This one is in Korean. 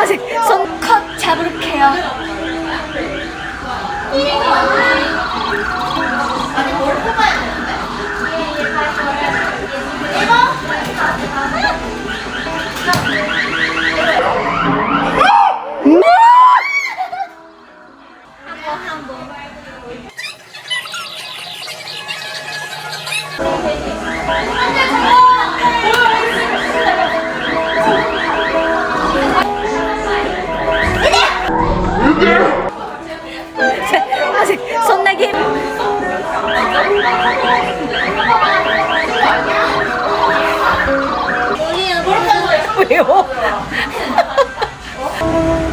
아직 손컷 잡을게요. 아직 손나기 왜요?